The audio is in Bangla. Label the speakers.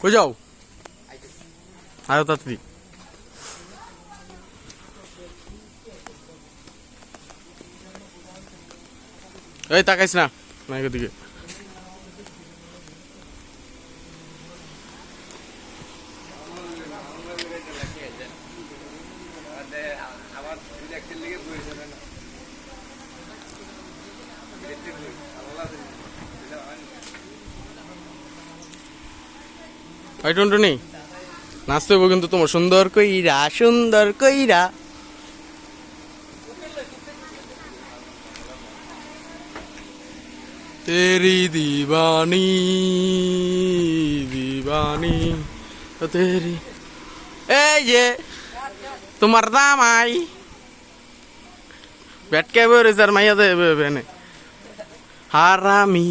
Speaker 1: কই যাও? আয়ো তাড়াতাড়ি। এই তাকাইস না নাইকের দিকে। ওই টুনটুনি, নাচতে হইব কিন্তু তোমার সুন্দর কইরা সুন্দর কইরা। তেরি দিবানি দিবানি, তেরি। এই যে, তোমার দামাই ব্যাটকে বেড়ে যার মাইয়া দেবে হারামি।